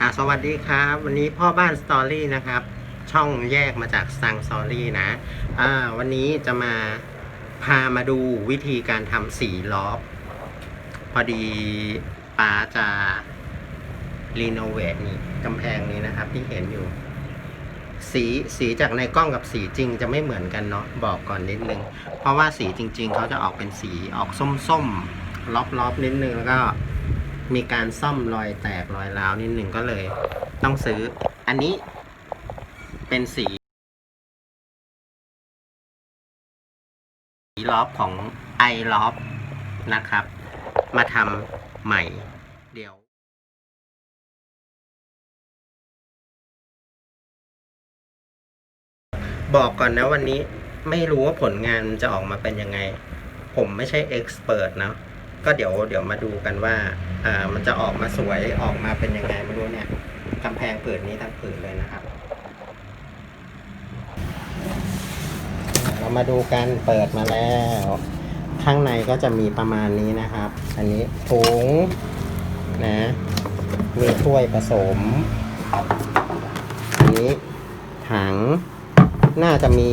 อ่าสวัสดีครับ วันนี้พ่อบ้านสตอรี่นะครับ ช่องแยกมาจากซังสตอรี่นะอ่าวันนี้จะมาพามาดูวิธีการทำสีล้อพอดีป้าจะรีโนเวทนี่กำแพงนี้นะครับที่เห็นอยู่ สีสีจากในกล้องกับสีจริงจะไม่เหมือนกันเนาะบอกก่อนนิดนึง เพราะว่าสีจริง ๆเขาจะออกเป็นสีออกส้มๆล็อบๆนิดนึงแล้วก็ มีการซ่อมรอยแตกรอยร้าวนิดหนึ่งก็เลย ต้องซื้อ อันนี้เป็นสีสีล็อบของไอล็อบนะครับ มาทำใหม่เดี๋ยว บอกก่อนนะวันนี้ไม่รู้ว่าผลงานจะออกมาเป็นยังไง ผมไม่ใช่เอ็กซ์เพรสนะ ก็เดี๋ยวเดี๋ยวมาดูกันว่าอ่ามันจะออกมาสวยออกมาเป็นยังไงไม่รู้เนี่ยกำแพงผืนนี้ทั้งผืนเลยนะครับ เรามาดูกันเปิดมาแล้ว ข้างในก็จะมีประมาณนี้นะครับ อันนี้ถุงนะมีถ้วยผสม อันนี้ถังน่าจะมี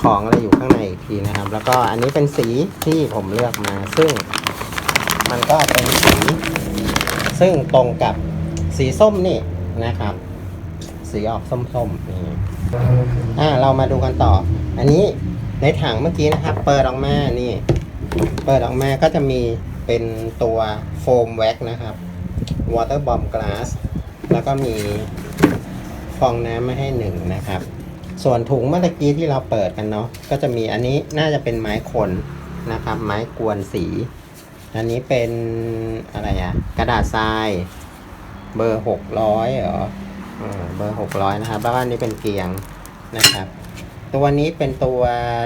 ของอะไรอยู่ข้างในอีกทีนะครับ แล้วก็อันนี้เป็นสีที่ผมเลือกมาซึ่ง มันก็เป็นสีซึ่งตรงกับสีส้มนี่นะครับ สีออกส้มๆนี่อ่าเรามาดูกันต่อ อันนี้ในถังเมื่อกี้นะครับ เปิดออกมานี่ เปิดออกมาก็จะมีเป็นตัวโฟมแว็กนะครับ water bomb glass แล้วก็มีฟองน้ำมาให้หนึ่งนะครับ ส่วนถุงเมื่อกี้ที่เราเปิดกันเนาะก็จะมีอันนี้น่าจะเป็นไม้คนนะครับ ไม้กวนสี อันนี้เป็นอะไรอะกระดาษทราย เบอร์หกร้อยเหรอเบอร์หกร้อยนะครับแล้วอันนี้เป็นเกียงนะครับ ตัวนี้เป็นตัว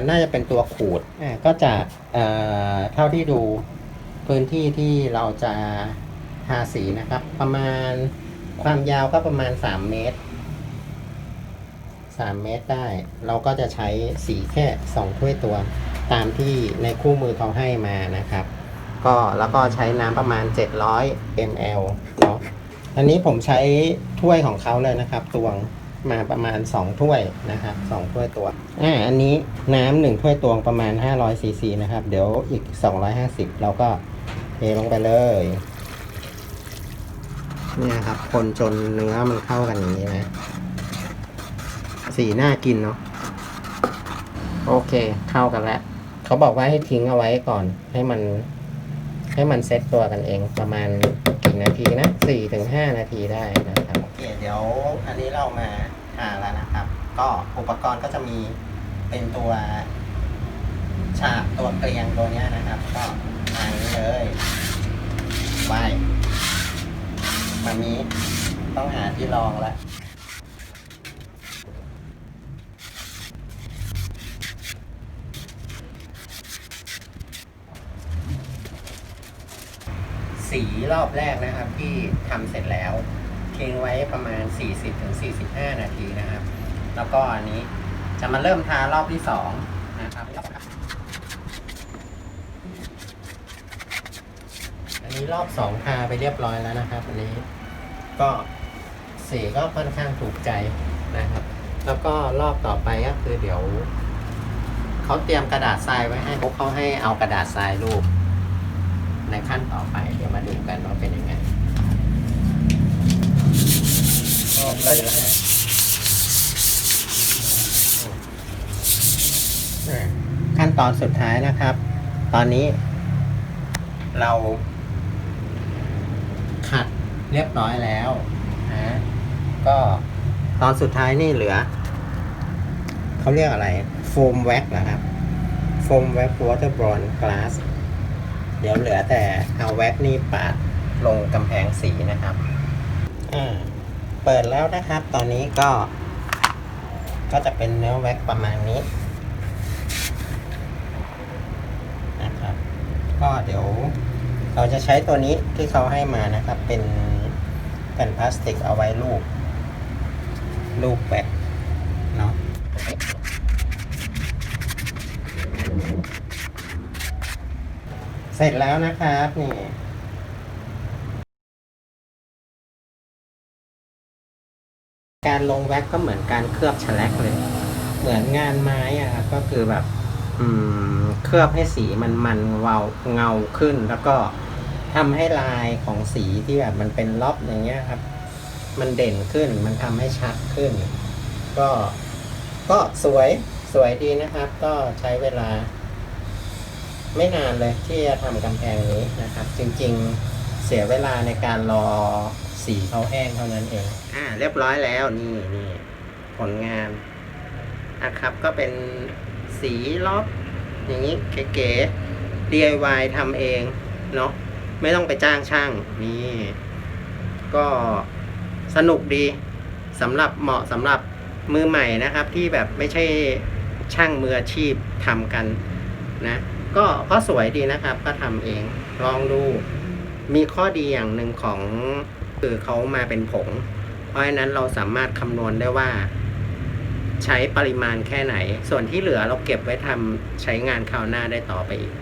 น่าจะเป็นตัวขูดก็จะเอ่อเท่าที่ดูพื้นที่ที่เราจะทาสีนะครับ ประมาณความยาวก็ประมาณ3เมตร3เมตรได้ เราก็จะใช้สีแค่2ถ้วยตัว ตามที่ในคู่มือเขาให้มานะครับ ก็แล้วก็ใช้น้ำประมาณ 700 ml เนาะอันนี้ผมใช้ถ้วยของเขาเลยนะครับ ตวงมาประมาณ 2 ถ้วยนะครับ2ถ้วยตวงอ่าอันนี้น้ำหนึ่งถ้วยตวงประมาณ 500ซีซีนะครับ เดี๋ยวอีก 250 เราก็เทลงไปเลยเนี่ยครับ คนจนเนื้อมันเข้ากันอย่างนี้นะ สีน่ากินเนาะโอเค เข้ากันแล้ว เขาบอกว่าให้ทิ้งเอาไว้ก่อนให้มัน ให้มันเซตตัวกันเองประมาณกี่นาทีนะสี่ถึงห้านาทีได้นะครับโอเคเดี๋ยวอันนี้เรามาหาแล้วนะครับ ก็อุปกรณ์ก็จะมีเป็นตัวฉาบตัวเกลียงตัวนี้นะครับ ก็มานี้เลยไว้มานี้ต้องหาที่รองแล้ว สีรอบแรกนะครับ ที่ทำเสร็จแล้วทิ้งไว้ประมาณ 40-45 นาทีนะครับ แล้วก็อันนี้จะมาเริ่มทารอบที่สองนะครับอันนี้รอบสองทาไปเรียบร้อยแล้วนะครับ อันนี้ก็สีก็ค่อนข้างถูกใจนะครับ แล้วก็รอบต่อไปก็คือเดี๋ยวเขาเตรียมกระดาษทรายไว้ให้พวกเขาให้เอากระดาษทรายรูป ในขั้นต่อไปเดี๋ยวมาดูกันว่าเป็นยังไงขั้นตอนสุดท้ายนะครับ ตอนนี้เรา ขัดเรียบร้อยแล้วนะก็ตอนสุดท้ายนี่เหลือ เขาเรียกอะไร โฟมแว็กนะครับ โฟมแว็กวอเตอร์บรอนกลาส เดี๋ยวเหลือแต่เอาแว็กนี่ปาดลงกำแพงสีนะครับอ่าเปิดแล้วนะครับ ตอนนี้ก็ ก็จะเป็นเนื้อแว็กประมาณนี้นะครับ ก็เดี๋ยวเราจะใช้ตัวนี้ที่เขาให้มานะครับ เป็นแผ่นพลาสติกเอาไว้ลูบลูบแว็กเนาะ เสร็จแล้วนะครับนี่การลงแว็กก็เหมือนการเคลือบฉลักเลย เหมือนงานไม้อะครับก็คือแบบ อืม เคลือบให้สีมันมันเวาเงาขึ้น แล้วก็ทำให้ลายของสีที่แบบมันเป็นล็อบอย่างเงี้ยครับ มันเด่นขึ้น มันทำให้ชัดขึ้น ก็ ก็สวย สวยดีนะครับ ก็ใช้เวลา ไม่นานเลยที่จะทำกำแพงนี้นะครับ จริงๆเสียเวลาในการรอสีเขาแห้งเท่านั้นเอง อ่า เรียบร้อยแล้วนี่นี่ผลงานนะครับ ก็เป็นสีล็อบอย่างนี้เก๋ๆ DIY ทำเองเนาะไม่ต้องไปจ้างช่างนี่ ก็สนุกดีสำหรับเหมาะสำหรับมือใหม่นะครับ ที่แบบไม่ใช่ช่างมืออาชีพทำกันนะ ก็ก็สวยดีนะครับ ก็ทำเองลองดู มีข้อดีอย่างหนึ่งของคือเขามาเป็นผง เพราะฉะนั้นเราสามารถคำนวณได้ว่า ใช้ปริมาณแค่ไหน ส่วนที่เหลือเราเก็บไว้ทำใช้งานคราวหน้าได้ต่อไปอีก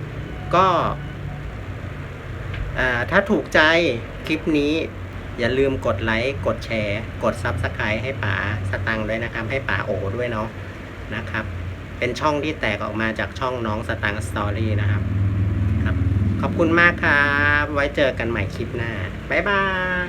ก็ถ้าถูกใจคลิปนี้อย่าลืมกดไลค์ กดแชร์ กด Subscribe ให้ป๋าสตังด้วยนะครับ ให้ป๋าโอด้วยเนาะนะครับ เป็นช่องที่แตกออกมาจากช่องน้องสตังค์สตอรี่นะครับครับ ขอบคุณมากครับ ไว้เจอกันใหม่คลิปหน้า บ๊ายบาย